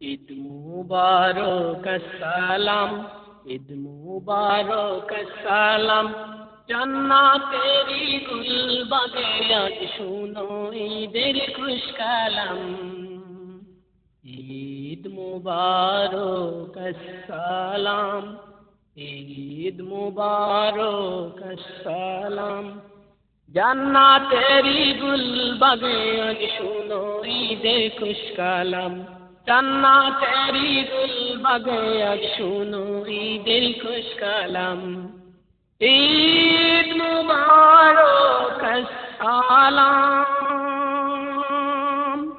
ঈদ মুবারক, সালাম। ঈদ মুবারক, সালাম। জান্নাতেরি গুলবাগে আজ শুনো ঈদের খুশ কালাম ঈদ মুবারক, সালাম। ঈদ মুবারক, সালাম। জান্নাতেরি গুলবাগে আজ শুনো ঈদের খুশ কালাম জান্নাতেরি গুলবাগে আজ শুনো, ঈদের খুশ কালাম। ঈদ মুবারক সালাম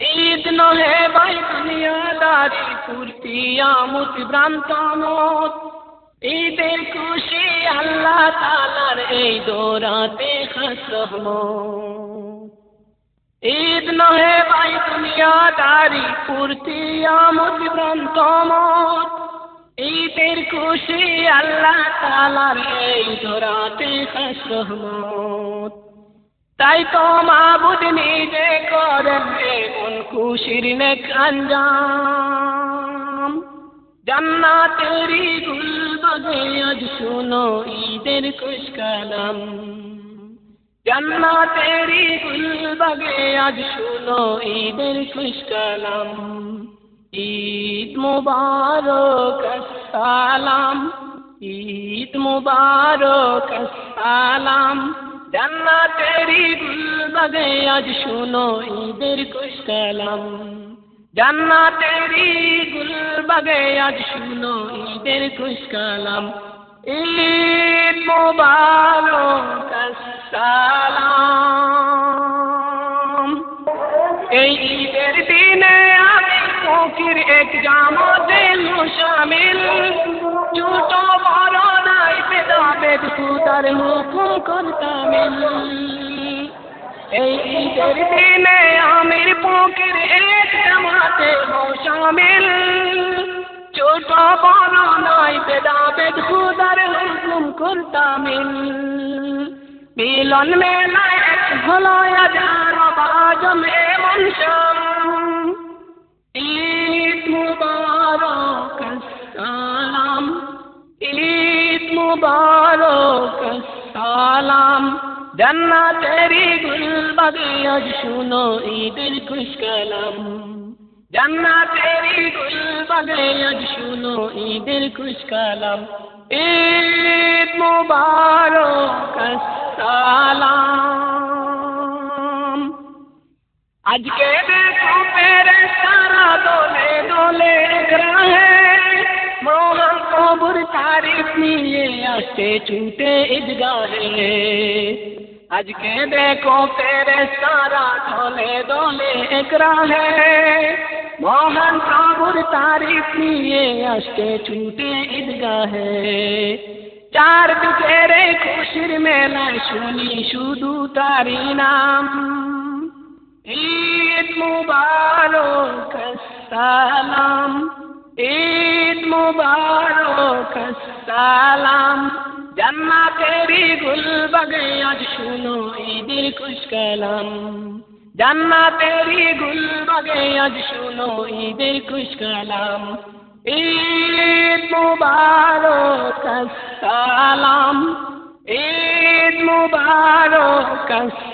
ঈদ নহে ভাই দুনিয়াদারি পূর্তি আমুত ভ্রান্ত মত খুশি আল্লাহ তালার এই দোরাতে খাস রহমত। ঈদ নহে ভাই দুনিয়াদারি, পূর্তি আমুত ভ্রান্ত মত। ঈদের খুশি আল্লাহ তালার এই দোরাতে খাস রহমত তাই তো মা মাবুদ নিজে করেন এমন খুশির নেক আঞ্জাম। জান্নাতেরি গুল বাগে আজ শুনো ঈদের খুশ কালাম জান্নাতেরি গুল বাগে আজ শুনো ঈদের খুশ কালাম। ঈদ মুবারক সালাম ঈদ মুবারক সালাম জান্নাতেরি গুলবাগে আজ শুনো ঈদের খুশ কালাম। জান্নাতেরি গুলবাগে আজ শুনো ঈদের খুশ কালাম। ঈদ মুবারক সালাম এই ঈদের দিনে আমি ফকির, এক জামতে শামিল ছোট, বড় নাই বেদাবেদ খুদার হুকুম করতামিল এই ঈদের দিনে আমির ফকির, এক জামাতে শামিল ছোট বড় নাই বেদাবেদ খুদার হুকুম করতামিল মিলন মেলায় এক হলো আজার বাজম এমন ঈদ মুবারক সালাম ঈদ মুবারক সালাম জান্নাতেরি ঈদের খুশ জান্নাতেরি গুলবাগে আজ শুনো ঈদের খুশ কালাম ঈদ মুবারক সালাম আজকে দেখো পেরে সারা দোলে দোলে গ্রহে মোহন কবুর তারিফ নিয়ে আসতে ছুটে ঈদগাহে। আজকে দেখো পেরে সারা দোলে দোলে গ্রহে মোহন কবুর তারিফ নিয়ে আসতে ছুটে ঈদগাহে চারদিকে রে খুশির মেলায় শুনি শুধু তারি নাম ঈদ মুবারক সালাম ঈদ মুবারক সালাম জান্নাতেরি গুলবাগে আজ শুনো ঈদের খুশ কালাম। জান্নাতেরি গুলবাগে আজ শুনো ঈদের খুশ কালাম। ঈদ মুবারক সালাম ঈদ মুবারক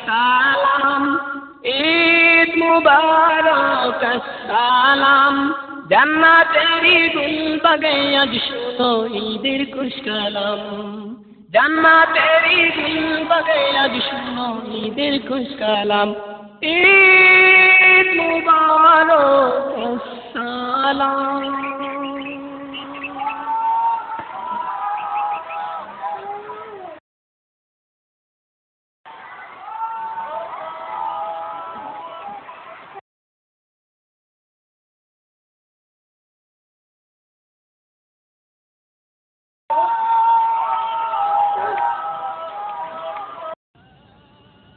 সালাম ঈদ মুবারক সালাম জান্নাতেরি গুলবাগে আজ শুনো ঈদের খুশ কালাম। জান্নাতেরি গুলবাগে আজ শুনো ঈদের খুশ কালাম ঈদ মুবারক সালাম।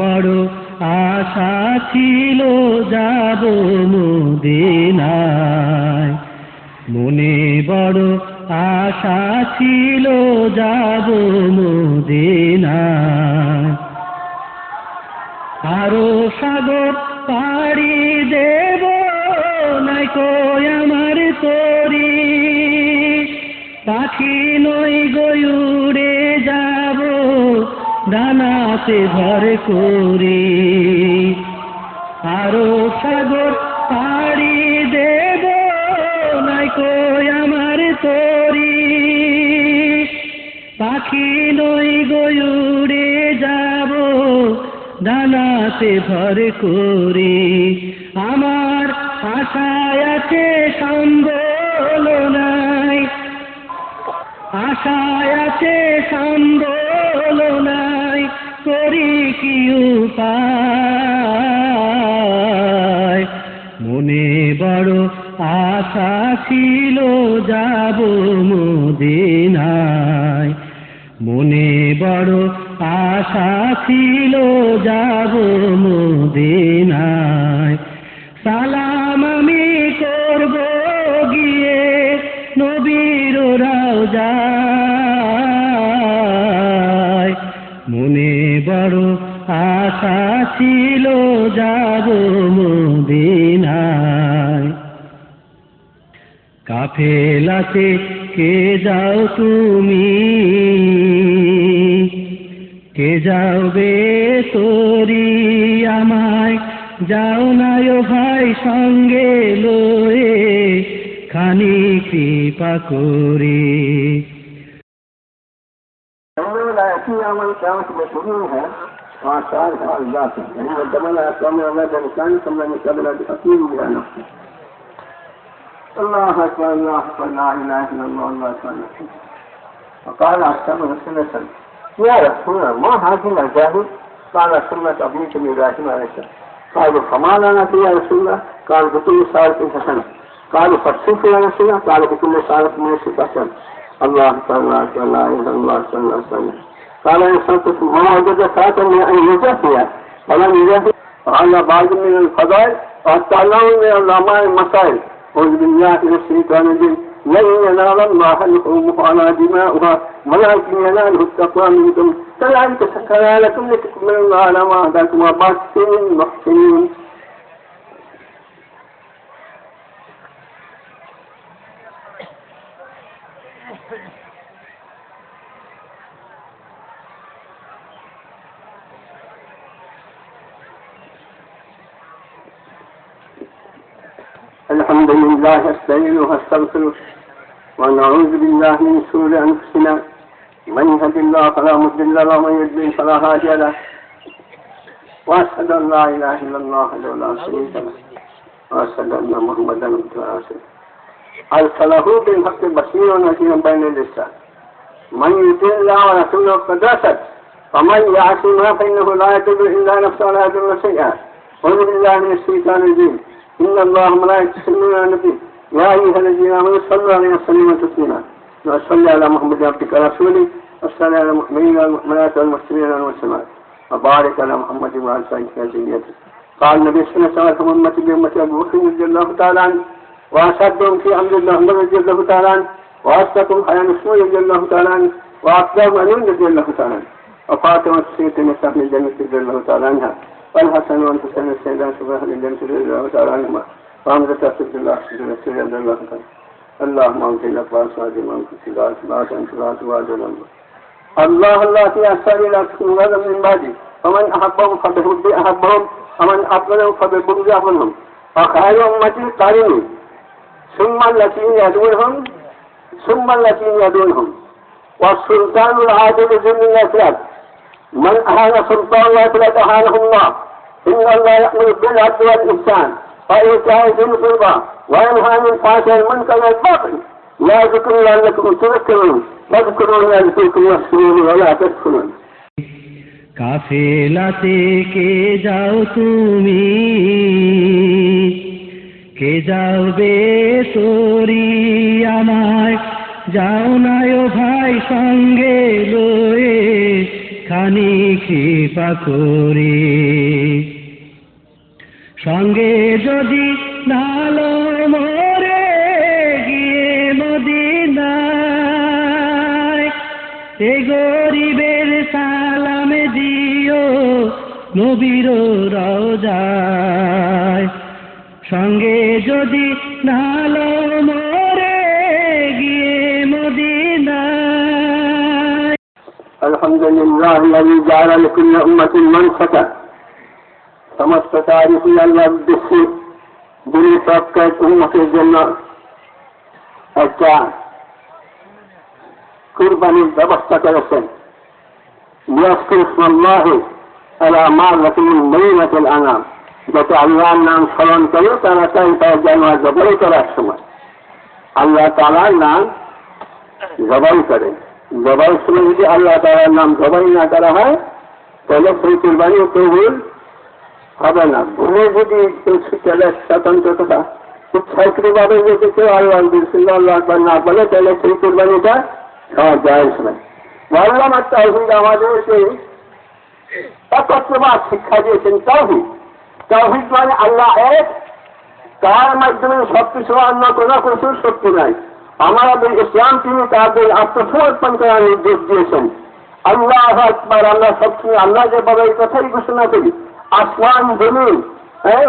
বড় আশা ছিল যাব মদিনায়। মনে বড় আশা ছিল যাব মদিনায়। আরও সাগর পাড়ি দেব, নাই ডানাতে ভর করি আরও সাগর পাড়ি দেব নাই কই আমার তরি। পাখি নই গয়ুড়ে যাব, ডানাতে ভর করি। আমার আশায় আছে সম্বল নাই, আশায় আছে সম্বল কি উপায় মনে বড় আশা ছিল যাব মদিনায়। মনে বড় আশা ছিল যাব ছিল যাব মদিনায় কাফেলাতে কে যাও তুমি কে যাও বে তোরি আমায় যাও না ও ভাই সঙ্গে লয়ে খানি কৃপা করে لا يأتي يوم القيامة والثالث هو الباطل يعني الدم لا يقوم الولد لسانه ثم يستبدل بحكيم بلا نفسه الله اكبر الله اكبر لا اله الا الله الله اكبر فقال اكتمل سنه يا رسول الله هذه مزاهد قال سنة أبيك إبراهيم عليه السلام قالوا فما لنا يا رسول الله قال بكل سالة حسنة قالوا فصوف يا رسول الله قال بكل سالة ميسي حسنة الله تعالى الله تعالى الله تعالى الله تعالى قال إن صدق ما وجد ساعة من أن يجافيها ولم يجافي. وعلى بعض من الفضائل وأتعلم من العلماء المسائل أعوذ بالله من الشيطان الرجيم. لن ينال الله لحومه على دماؤها ولكن يناله التقوى منكم. كذلك سكرنا لكم لتكملوا على ما هداكم وباشرين المحسنين الحمد لله استعينه واستغفره ونعوذ بالله من شرور أنفسنا. من يهد الله فلا مضل له ومن يضلل فلا هادي له. وأشهد أن لا إله إلا الله وحده لا شريك له وأشهد أن محمدا عبده ورسوله. ارسله بالحق بشيرا ونذيرا بين الرسال. من يطع الله ورسوله فقد رشد ومن يعص ما فإنه لا يضر إلا نفسه ولا يضر شيئا. أعوذ بالله من الشيطان الرجيم. إن الله وملائكته يصلون على النبي. يا أيها الذين آمنوا صلوا عليه وسلموا تسليما. وصل على محمد عبدك ورسولك. وصل على المؤمنين والمؤمنات والمسلمين والمسلمات. وبارك على محمد وعلى سائر ذريته قال النبي صلى الله عليه وسلم أمتي بأمة أبو بكر رضي الله تعالى عنه. وأشهدهم في أمر الله عمر رضي الله تعالى عنه. وأصدقهم حياة مسلم رضي الله تعالى عنه. وأفضلهم علي رضي الله تعالى عنه. وفاطمة السيدة نساء الجنة رضي الله تعالى عنها. والحسن والحسين السيدان شبه للجنة الله وتعالى عنهما وعمد تأخذ الله. سجل السجل عبد الله قدر اللهم أنت الأقوال صادم أنت سلاة سلاة أنت سلاة واجل الله الله الله في أسأل لا تكون غدا من بعدي. فمن أحبهم فبحبي أحبهم ومن أقبلهم فبحبي أقبلهم فخير أمتي قريني. ثم الذين يدونهم ثم الذين يدونهم والسلطان العادل ذل الأسلام من أهان سلطان الله فلا أهانه الله إن الله يأمر بالعدل والإحسان وإيتاء ذي القربى وينهى عن الفحشاء والمنكر والباطل يعظكم لعلكم تذكرون فاذكروا يذكركم واشكروا ولا تكفرون কাফেলাতে কে যাও তুমি কে যাবে তোরি আমায় যাও না ও ভাই সঙ্গে লয়ে খানি কৃপা করি। সঙ্গে যদি নালো মরে গিয়ে মদিনায়, এ গরিবের সালামে দিও নবীর রওজায়। সঙ্গে যদি নালো الحمد لله الذي جعل لكل أمة منسكا সমস্ত তারিখই আল্লাহ উদ্দেশ্যে যিনি প্রত্যেক উন্মতের জন্য একটা কুরবানির ব্যবস্থা করেছেন ইয়াসকুল্লাহ আলা মা রকম মেইনাতুল আনাম যাতে আল্লাহর নাম স্মরণ করে তারা তাই তার জানোয়ার জবাই করার সময় আল্লাহ তালার নাম জবাই করে জবাই সময় যদি আল্লাহ তালার নাম জবাই না করা হয় তাহলে সেই কুরবানি কবুল হবে না। ভুলে যদি স্বতন্ত্রতা ইচ্ছাকৃতভাবে যদি কেউ আল্লাহ আল্লাহ আকবার না বলে, তাহলে সেই কুরবানিটা যায় না বললাম তাহিদ আমাদেরকে একত্রবাদ শিক্ষা দিয়েছেন তাহিদ তাহিদ মানে আল্লাহ এক, তার মাধ্যমে সবকিছু অন্য কোনো কিছুর শক্তি নাই। আমাদের ইসলাম তিনি তাদের আত্মসমর্পণ করার নির্দেশ দিয়েছেন। আল্লাহ আকবার, আল্লাহ সবসময় আল্লাহ যে বলে এই কথাই ঘোষণা করি। আসমান জমিন হ্যাঁ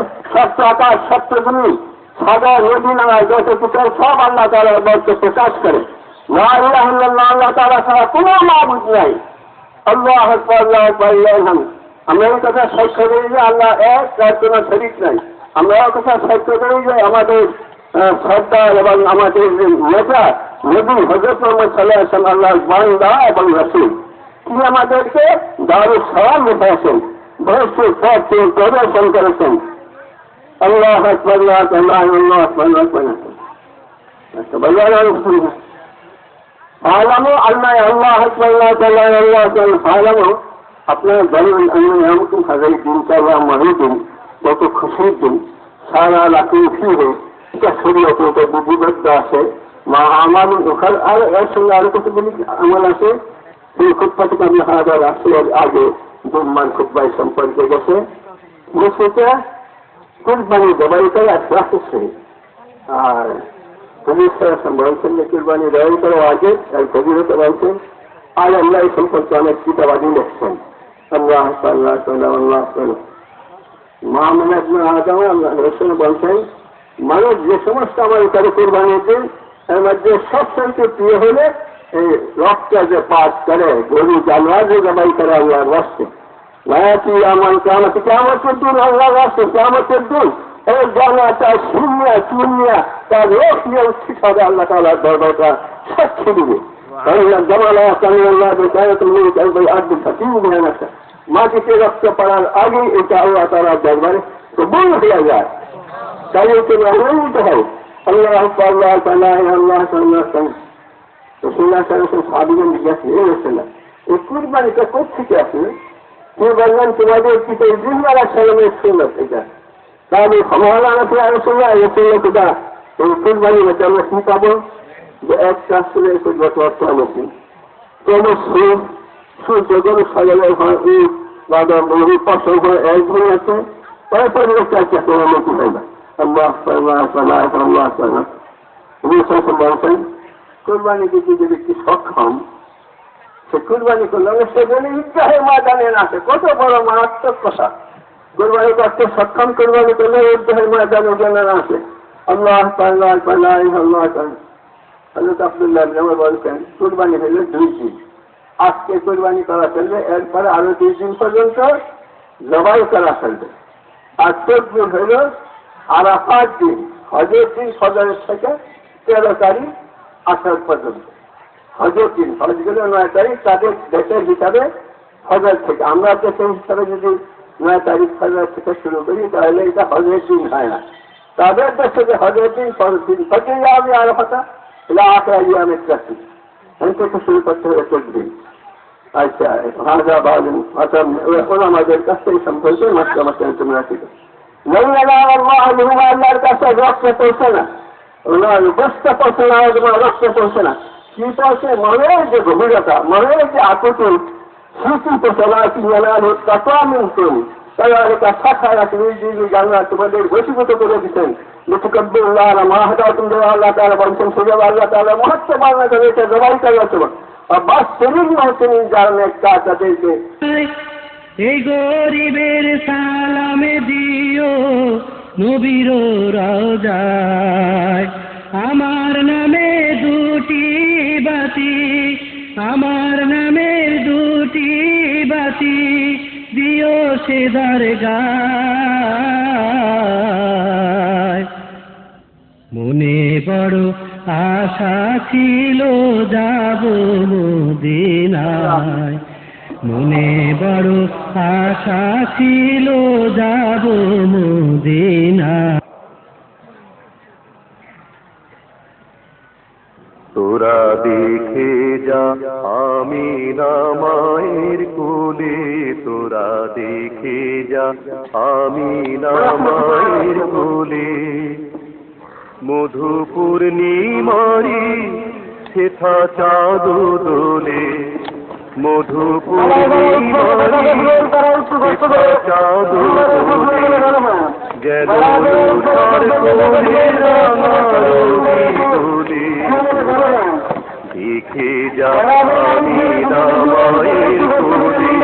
আকাশ, সত্য জমিন সাদা নদী নামায় যত পুত্র সব আল্লাহ তালা বলতে প্রকাশ করে। আল্লাহ আল্লাহ তালা ছাড়া কোনো মাবুদ নাই। আল্লাহ আল্লাহ আল্লাহ। আমরা এই কথা সাক্ষ্য করি যে আল্লাহ এক, তার কোনো শরীর নাই। আমরা এই কথা সাক্ষ্য করি যে আমাদের আহ, সর্দার এবং আমাদের যে নেতা নবী হজরত মোহাম্মদ সাল্লাহ আসলাম আল্লাহ বান্দা এবং রসুল তিনি আমাদেরকে দারুল সালাম রেখেছেন ভবিষ্যৎ পথ তিনি প্রদর্শন করেছেন আল্লাহ আকবর আল্লাহ আকবর আল্লাহ আকবর আল্লাহ আকবর আচ্ছা বললাম আলহামদুলিল্লাহ আলামো আল্লাহ আল্লাহ আকবর আল্লাহ তাআলা আল্লাহ আকবর আলামো আপনারা জানেন আমি এমন হাজার দিন চাওয়া মহিদিন কত খুশির দিন সারা রাতে ফিরে এটা শরীয়ত বিধিবদ্ধ আছে মা আমার ওখানে আর এর সঙ্গে আরও কতগুলি আমল আছে সেই খুবটাকে আমি হাজার আসে আগে দুর্মান খুববাই সম্পর্কে গেছে সেটা কুরবানি জবাই করে আসছে আর পুলিশ বলছেন যে কুরবানি জবাই করে আগে আর গভীরতা বলছেন আর আল্লাহ এই সম্পর্কে অনেক কিতাবাদি লিখছেন আল্লাহ আল্লাহ আল্লাহ আল্লাহ মহামনে আপনার আল্লাহ বলছেন মানুষ যে সমস্ত আমার করে কোরবানি দেন এর মধ্যে সবচেয়ে প্রিয় হলে এই রক্ত যে পাঠ করে গরু জানোয়ার যে জবাই করে আল্লাহর রাস্তে। মায়াতি আমার কেমন কেমতের দিন আল্লাহ রাস্তে কেমতের দিন এই জানা তার শূন্য শূন্য তার রোগ নিয়ে উচ্ছিত হবে আল্লাহ তালার দরবারটা সাক্ষী দিবে। মাটিতে রক্ত পড়ার আগে এটা আল্লাহ তালার দরবারে কবুল হয়ে যায়। তাই একে আনন্দিত হয় আল্লাহ আল্লাহ তালা আল্লাহ আল্লাহ রসুল্লাহ সাল্লাম সাহাবিগণ জিজ্ঞাসা এই রসুল্লাহ, এই কুরবানিটা কোথেকে আসলে? তিনি বললেন তোমাদের পিতা ইব্রাহিম আলাহ সালামের সুন্নত এটা। তাহলে ক্ষমালানা ফিরে রসুল্লাহ রসুল্লাহ কোথা? এই কুরবানি মধ্যে যে এক কাজ করে একটু যত অর্থ আনছি কোন সুর সূর্য গরু সাজানো হয় ঈদ বাদাম বহু এক ধরে আছে। তারপরে একটা একটা নতুন হয় না কোরবানি দিতে যে ব্যক্তি সক্ষম, সে কোরবানি করলে সে বলে ইচ্ছাহের আসে কত বড় মারাত্মক কথা। কোরবানি করতে সক্ষম, কোরবানি করলে ইচ্ছাহের ময়দানে যেন আসে আল্লাহ আল্লাহ আল্লাহ আল্লাহ হজরত আব্দুল্লাহ যেমন বলছেন, কোরবানি হলে দুই দিন। আজকে কোরবানি করা চলবে, এরপরে আরও দুই দিন পর্যন্ত জবাই করা আর চোদ্দ হল আরাফাত দিন হজের দিন সদরের থেকে তেরো তারিখ আসার পর্যন্ত। হজের দিন হজ গেলে নয় তারিখ তাদের দেশের হিসাবে হজর থেকে। আমরা দেশের হিসাবে যদি নয় তারিখ হজর থেকে শুরু করি, তাহলে এটা হজের দিন হয় না। তাদের দেশে যে হজের দিন পরের দিন হজে যাবে আরও কথা এটা আগে আমি চাচ্ছি আমি থেকে শুরু করতে হবে চোদ্দ দিন। আচ্ছা হাজা বাদিন আচ্ছা ওরা আমাদের কাছ থেকে সম্পর্কে মাত্র আমার তোমরা ঠিক মহিমা আল্লাহর কাছে রক্ষে পড়ছে না। বুঝতে পড়ছে না তোমার রক্ষে পড়ছে না। কি পড়ছে মনের যে গভীরতা মনের যে আকুতুল সুচিত চলা কি মেলানো তথা মিনতুন তোমাদের বসীভূত করে দিচ্ছেন লুতুকব্বুল্লাহ মাহাদা তুমি আল্লাহ তালা বলছেন সুযোগ আল্লাহ তালা মহাত্ম বাংলা তাদেরকে জবাই করা তোমার বা শরীর নয় তুমি যার কাজ তাদেরকে এই গরিবের সালামে দিও নবীর রাজায় আমার নামে দুটি বাতি, আমার নামে দুটি বাতি দিও সে দরগায় মনে বড় আশা ছিল যাব মদিনায়। মনে বড় আশা ছিল, যাব মদিনায় তোরা দেখে যা, আমি মায়ের কোলে। তোরা দেখে যা, আমি মায়ের কোলে। মধু পূর্ণিমারি সেথা চাঁদ দোলে। মধু পূর্ণিমারি সেথা চাঁদ দোলে যেন তার কোলে রাঙা রবি দোলে দেখে যা আমি মায়ের কোলে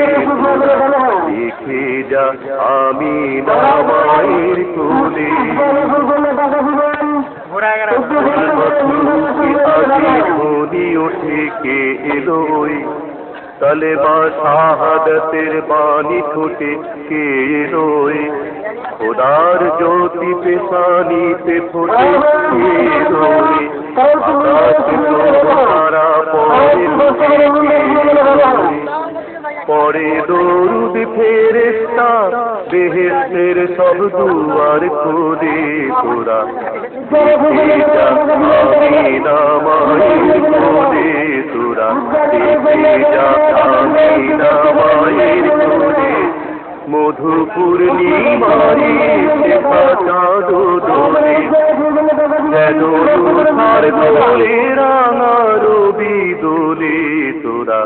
দেখে যা আমি মায়ের কোলে মনি ওঠে কে এলোই তলে বা শাহাদতের বাণী ঠোঁটে কে এলোই খোদার জ্যোতি পেশানিতে ফোটে কে এলোই আকাশ তারা পরে দরুদ ফেরেস্তা বেহেস্তের সব দুয়ার খোলে তোরা। তোরা। আমি নামায়ের কোলে মধু পূর্ণিমারি শেখা দোলে। যেন তার দোলে, রাঙা রবি দোলে। তোরা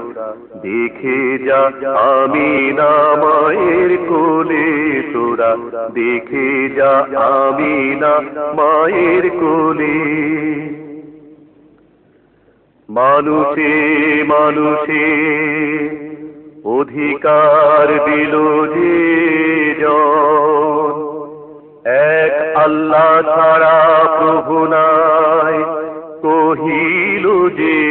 দেখে যা, আমি মায়ের কোলে। তোরা দেখে যা, আমি না মায়ের কোলে। মানুষে মানুষে অধিকার দিল এক আল্লাহ ছাড়া প্রভু নাই, কহিল যে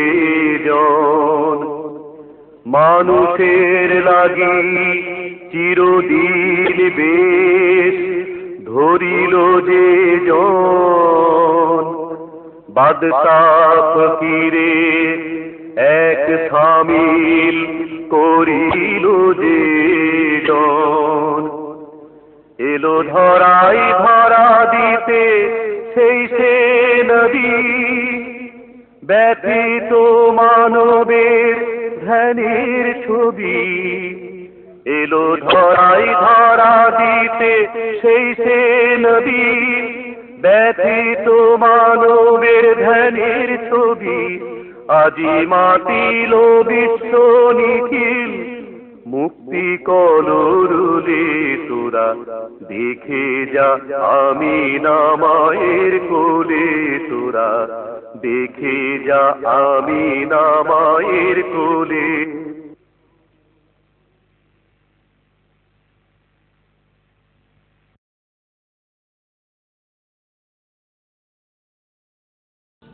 মানুষের লাগি চিরদিন বেশ ধরিল যে বাদশাহ ফকিরে এক সামিল করিল যে এলো ধরাই ধরা দিতে সেই সে নদী। ব্যথিত মানবের ধ্যানের ছবি। এলো ধরাই ধরা দিতে সেই সে নদী। ব্যথিত মানবের ধ্যানের ছবি। আজি মাতিল বিশ্ব নিখিল, মুক্তি কলরুলে তোরা, দেখে যা আমি নামায়ের কোলে তোরা, দেখে যা আমি নামায়ের কোলে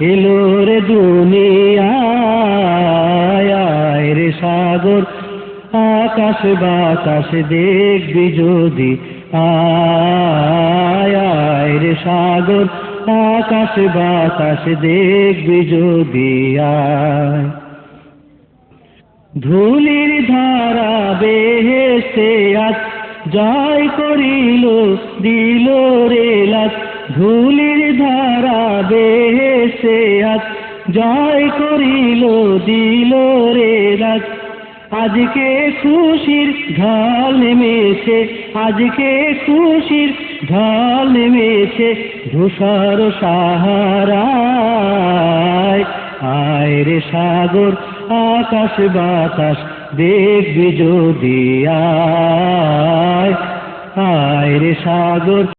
এলো রে দুনিয়ায় রে সাগর, আকাশ বাতাস দেখবি যদি, আয় রে সাগর, আকাশ বাতাস দেখবি যদি, আয়। ধুলির ধারা বেহেসে আজ, জয় করিল, দিল রে লাজ ধুলির জয় করিল, দিল রে লাজ আজকে খুশির ঢাল নেমেছে, আজকে খুশির ঢাল নেমেছে, ধূসর সাহারায়। আয় রে সাগর, আকাশ বাতাস, দেখবি যদি আয় রে সাগর